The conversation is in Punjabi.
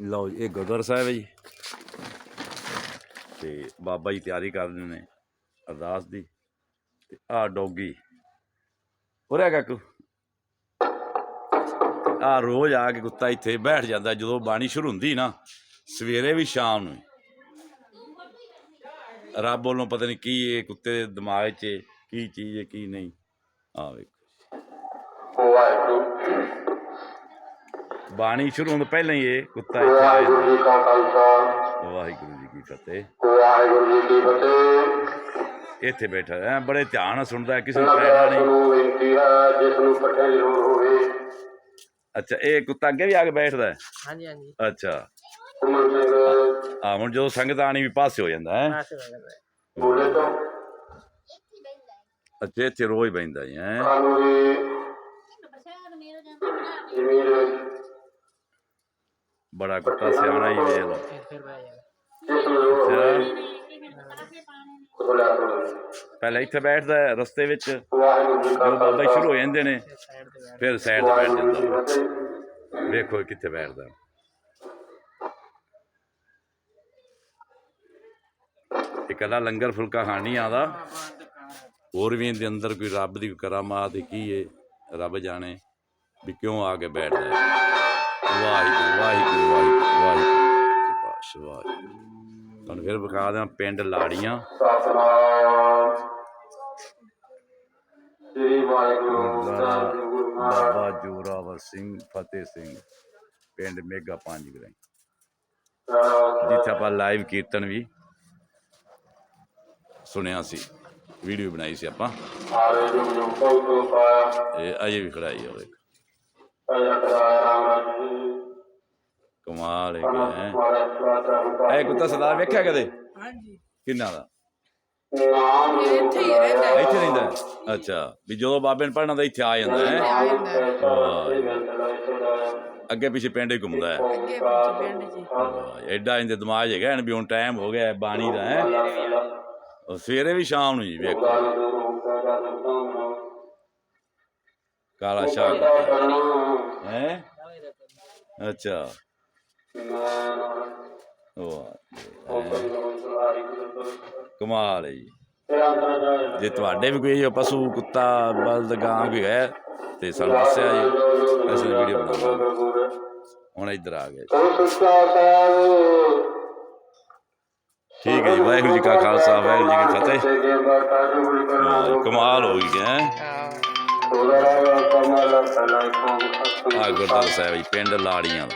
ਲਓ ਜੀ, ਇਹ ਗੁਰਦੁਆਰਾ ਸਾਹਿਬ ਹੈ ਜੀ। ਤੇ ਬਾਬਾ ਜੀ ਤਿਆਰੀ ਕਰਦੇ ਨੇ ਅਰਦਾਸ ਦੀ। ਤੇ ਆ ਡੋਗੀ। ਉਰੇ ਕਾਕੂ। ਆ ਰੋਜ਼ ਆ ਕੇ ਕੁੱਤਾ ਇੱਥੇ ਬੈਠ ਜਾਂਦਾ, ਜਦੋਂ ਬਾਣੀ ਸ਼ੁਰੂ ਹੁੰਦੀ ਨਾ, ਸਵੇਰੇ ਵੀ ਸ਼ਾਮ ਨੂੰ ਰੱਬ ਵੱਲੋਂ ਪਤਾ ਨਹੀਂ ਕੀ ਇਹ ਕੁੱਤੇ ਦੇ ਦਿਮਾਗ 'ਚ ਕੀ ਚੀਜ਼ ਹੈ, ਕੀ ਨਹੀਂ। ਆ ਵੇਖੋ। ਵਾਹਿਗੁਰੂ। ਬਾਣੀ ਸ਼ੁਰੂ ਹੋਣ ਤੋਂ ਪਹਿਲਾਂ ਹੀ ਇਹ ਕੁੱਤਾ ਇੱਥੇ ਆ ਵਾਹਿਗੁਰੂ ਜੀ ਕਾ ਖਾਲਸਾ। ਵਾਹਿਗੁਰੂ ਜੀ ਕੀ ਫਤਿਹ। ਵਾਹਿਗੁਰੂ ਜੀ ਕੀ ਫਤਿਹ। ਇੱਥੇ ਬੈਠਾ ਹੈ। ਬੜੇ ਧਿਆਨ ਨਾਲ ਸੁਣਦਾ ਹੈ, ਕਿਸੇ ਨੂੰ ਕਹਿਣਾ ਨਹੀਂ। ਨੂੰ ਬੇਨਤੀ ਹੈ ਜਿਸ ਨੂੰ ਪੱਠੇ ਲੋੜ ਹੋਵੇ। ਅੱਛਾ ਇਹ ਕੁੱਤਾ ਅੱਗੇ ਵੀ ਆ ਕੇ ਬੈਠਦਾ ਹੈ? ਹਾਂਜੀ ਹਾਂਜੀ। ਅੱਛਾ। ਆ ਹੁਣ ਜਦੋਂ ਸੰਗਤ ਆਣੀ ਵੀ ਪਾਸੇ ਹੋ ਜਾਂਦਾ ਹੈ। ਪਾਸੇ ਹੋ ਜਾਂਦਾ ਹੈ। ਬੋਲੇ ਤੋਂ। ਅੱਛਾ ਇੱਥੇ ਰੋਜ਼ ਬੈਂਦਾ ਹੈ ਬੜਾ ਕੁੱਤਾ ਸਿਆਣਾ ਹੀ ਵੇਖ ਲਓ। ਪਹਿਲਾਂ ਇੱਥੇ ਬੈਠਦਾ ਰਸਤੇ ਵਿੱਚ। ਜਦੋਂ ਬਾਬਾ ਜੀ ਸ਼ੁਰੂ ਹੋ ਜਾਂਦੇ ਨੇ ਫਿਰ ਸਾਈਡ ਤੇ ਬੈਠ ਜਾਂਦਾ ਵੇਖੋ ਕਿੱਥੇ ਬੈਠਦਾ। ਇਕੱਲਾ ਲੰਗਰ ਫੁਲਕਾ ਖਾਣ ਨਹੀਂ ਹੋਰ ਵੀ ਇਹਦੇ ਅੰਦਰ ਕੋਈ ਰੱਬ ਦੀ ਕਰਾਮਾਤ ਹੈ, ਕੀ ਏ ਰੱਬ ਜਾਣੇ ਵੀ ਕਿਉਂ ਆ ਕੇ ਬੈਠਦਾ ਵਾਹਿਗੁਰੂ ਵਾਹਿਗੁਰੂ। ਵਾਹਿਗੁਰੂ ਤੁਹਾਨੂੰ ਫਿਰ ਵਿਖਾ ਦਿਆਂ ਪਿੰਡ ਲਾੜੀਆਂ। ਸਤਨਾਮ ਸ੍ਰੀ ਵਾਹਿਗੁਰੂ ਸਾਹਿਬ ਜੀ ਗੁਰੂ ਮਹਾਰਾਜ ਬਾਬਾ ਜੋਰਾਵਰ ਸਿੰਘ ਫਤਿਹ ਸਿੰਘ ਪਿੰਡ ਮੇਗਾ ਪੰਜ ਗਰਾਈ ਜਿੱਥੇ ਆਪਾਂ ਲਾਈਵ ਕੀਰਤਨ ਵੀ ਸੁਣਿਆ ਸੀ। ਵੀਡੀਓ ਬਣਾਈ ਸੀ ਆਪਾਂ। ਇਹ ਅਜੇ ਵੀ ਖੜਾਈ ਹੋ ਇੱਕ ਅਜਾ ਜੀ ਕਮਾਲ ਹੈ ਕਿ ਇਹ ਕੁੱਤਾ ਸਰਦਾਰ ਵੇਖਿਆ ਕਦੇ? ਹਾਂਜੀ। ਕਿੰਨਾ ਦਾ? ਇੱਥੇ ਹੀ ਰਹਿੰਦਾ ਹੈ। ਇੱਥੇ ਰਹਿੰਦਾ ਹੈ? ਅੱਛਾ ਵੀ ਜਦੋਂ ਬਾਬੇ ਨੇ ਪੜਨਾ ਤਾਂ ਇੱਥੇ ਆ ਜਾਂਦਾ ਹੈ। ਅੱਗੇ ਪਿੱਛੇ ਪਿੰਡ ਹੀ ਘੁੰਮਦਾ ਹੈ। ਅੱਗੇ ਪਿੱਛੇ ਪਿੰਡ ਜੀ। ਵਾਹ, ਐਡਾ ਇਹਦੇ ਦਿਮਾਗ ਹੈਗਾ ਵੀ ਹੁਣ ਟਾਈਮ ਹੋ ਗਿਆ ਹੈ ਬਾਣੀ ਦਾ ਹੈ। ਉਹ ਸਵੇਰੇ ਵੀ ਸ਼ਾਮ ਨੂੰ ਜੀ ਵੇਖੋ। ਕਾਲਾ ਸ਼ਾਹ ਹੈ? ਅੱਛਾ। ਕਮਾਲ ਹੈ ਜੀ। ਜੇ ਤੁਹਾਡੇ ਵੀ ਕੋਈ ਪਸ਼ੂ ਕੁੱਤਾ ਬਲਦ ਗਾਂ ਕੋਈ ਹੈ ਤੇ ਸਾਨੂੰ ਦੱਸਿਆ ਜੀ ਅਸੀਂ ਵੀਡੀਓ ਬਣਾਵਾਂਗੇ ਹੁਣ ਇੱਧਰ ਆ ਗਏ ਠੀਕ ਹੈ ਜੀ ਵਾਹਿਗੁਰੂ ਜੀ ਕਾ ਖਾਲਸਾ ਵਾਹਿਗੁਰੂ ਜੀ ਕੀ ਫਤਿਹ। ਕਮਾਲ ਹੋ ਗਈ ਹੈ। ਹਾਂ। ਆ ਗੁਰਦੁਆਰਾ ਸਾਹਿਬ ਜੀ ਪਿੰਡ ਲਾੜੀਆਂ ਦਾ।